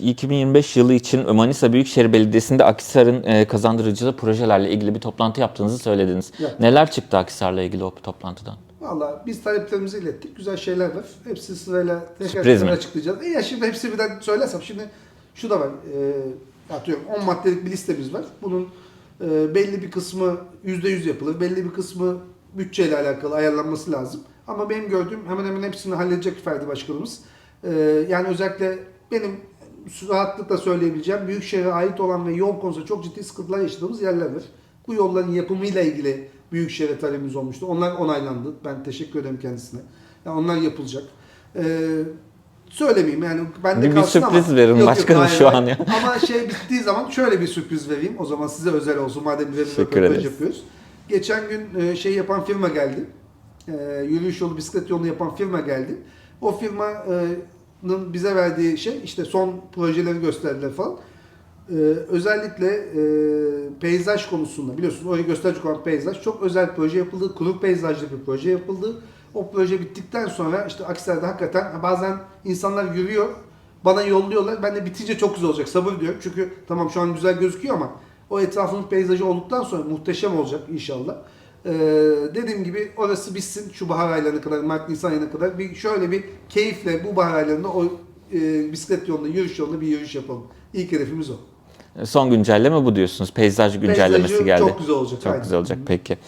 2025 yılı için Manisa Büyükşehir Belediyesi'nde Akhisar'ın e, kazandırıcı projelerle ilgili bir toplantı yaptığınızı söylediniz. Evet. Neler çıktı Akhisar'la ilgili o toplantıdan? Valla biz taleplerimizi ilettik. Güzel şeyler var. Hepsi sırayla tekrar mi? açıklayacağız. E ya şimdi hepsi birden söylersem şimdi şu da var. E, atıyorum 10 maddelik bir listemiz var. Bunun e, belli bir kısmı %100 yapılır. Belli bir kısmı bütçeyle alakalı ayarlanması lazım. Ama benim gördüğüm hemen hemen hepsini halledecek Ferdi Başkanımız. E, yani özellikle benim rahatlıkla söyleyebileceğim Büyükşehir'e ait olan ve yol konusunda çok ciddi sıkıntılar yaşadığımız yerler var. Bu yolların yapımıyla ilgili Büyükşehir'e talebimiz olmuştu. Onlar onaylandı. Ben teşekkür ederim kendisine. Yani onlar yapılacak. Ee, söylemeyeyim yani bende Bir- bir sürpriz ama. verin başkanım şu an ya. Ama şey bittiği zaman şöyle bir sürpriz vereyim. O zaman size özel olsun madem bize bir röportaj yapıyoruz. Geçen gün e, şey yapan firma geldi. E, yürüyüş yolu, bisiklet yolunu yapan firma geldi. O firmanın bize verdiği şey işte son projeleri gösterdiler falan. Ee, özellikle e, peyzaj konusunda biliyorsunuz orayı gösterecek olan peyzaj çok özel bir proje yapıldı. Kuru peyzajlı bir proje yapıldı. O proje bittikten sonra işte Akhisar'da hakikaten ha, bazen insanlar yürüyor bana yolluyorlar. Ben de bitince çok güzel olacak sabır diyorum. Çünkü tamam şu an güzel gözüküyor ama o etrafının peyzajı olduktan sonra muhteşem olacak inşallah. Ee, dediğim gibi orası bitsin şu bahar aylarına kadar, Mart Nisan ayına kadar bir şöyle bir keyifle bu bahar aylarında o e, bisiklet yolunda, yürüyüş yolunda bir yürüyüş yapalım. İlk hedefimiz o. Son güncelleme bu diyorsunuz. Peyzaj güncellemesi Peyzajı geldi. Çok güzel olacak. Çok aynen. güzel olacak peki.